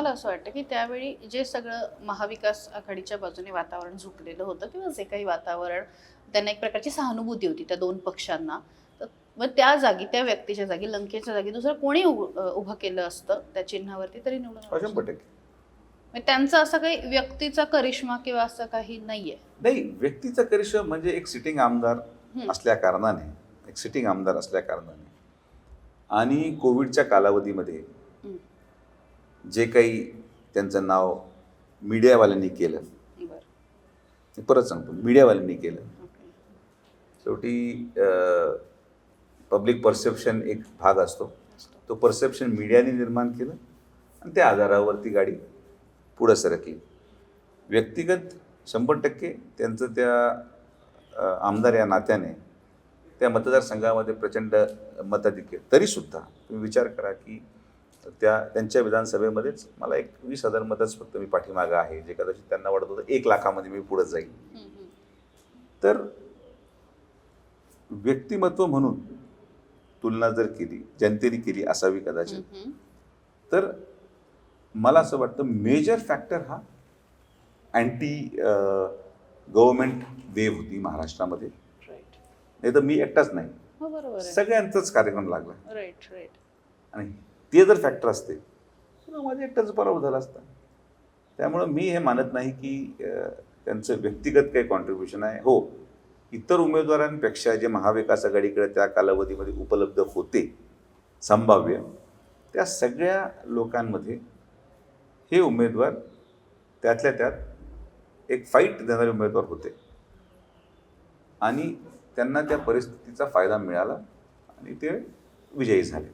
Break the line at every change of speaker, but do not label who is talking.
तुम्हाला असं वाटतं की त्यावेळी जे सगळं महाविकास आघाडीच्या बाजूने वातावरण झुकलेलं होतं किंवा जे काही वातावरण त्यांना एक प्रकारची सहानुभूती होती त्या दोन पक्षांना तर मग त्या जागी त्या व्यक्तीच्या जागी लंकेच्या जागी दुसरं कोणी उभ- केलं असतं त्या चिन्हावरती तरी निवडून त्यांचा असं काही व्यक्तीचा करिश्मा किंवा असं काही नाहीये
नाही व्यक्तीचा करिश्मा म्हणजे एक सिटिंग आमदार. असल्या कारणाने एक सिटिंग आमदार असल्या कारणाने आणि कोविडच्या कालावधीमध्ये. जे काही त्यांचं नाव मीडियावाल्यांनी केलं. मी परत सांगतो मीडियावाल्यांनी केलं. शेवटी पब्लिक परसेप्शन एक भाग असतो. तो परसेप्शन मीडियाने निर्माण केलं आणि त्या आधारावरती गाडी पुढं सरकली. व्यक्तिगत शंभर टक्के त्यांचं त्या आमदार या नात्याने त्या मतदारसंघामध्ये प्रचंड मताधिक्य. तरीसुद्धा तुम्ही विचार करा की त्या त्यांच्या विधानसभेमध्येच मला एक वीस हजार मतच फक्त मी पाठीमागं आहे जे कदाचित त्यांना वाटत होतं एक लाखामध्ये मी पुढं जाईल. तर व्यक्तिमत्व म्हणून तुलना जर केली जनतेने केली असावी कदाचित. तर मला असं वाटतं मेजर फॅक्टर हा अँटी गव्हर्नमेंट वेव्ह होती महाराष्ट्रामध्ये. नाही तर मी एकटाच नाही.
हो
सगळ्यांचाच कार्यक्रम लागला. आणि ते जर फॅक्टर असते तर माझा एकटाच पराभव झाला असता. त्यामुळं मी हे मानत नाही की त्यांचं व्यक्तिगत काही कॉन्ट्रीब्युशन आहे. हो इतर उमेदवारांपेक्षा जे महाविकास आघाडीकडे त्या कालावधीमध्ये उपलब्ध होते संभाव्य त्या सगळ्या लोकांमध्ये हे उमेदवार त्यातल्या त्यात एक फाईट देणारे उमेदवार होते. आणि त्यांना त्या परिस्थितीचा फायदा मिळाला आणि ते विजयी झाले.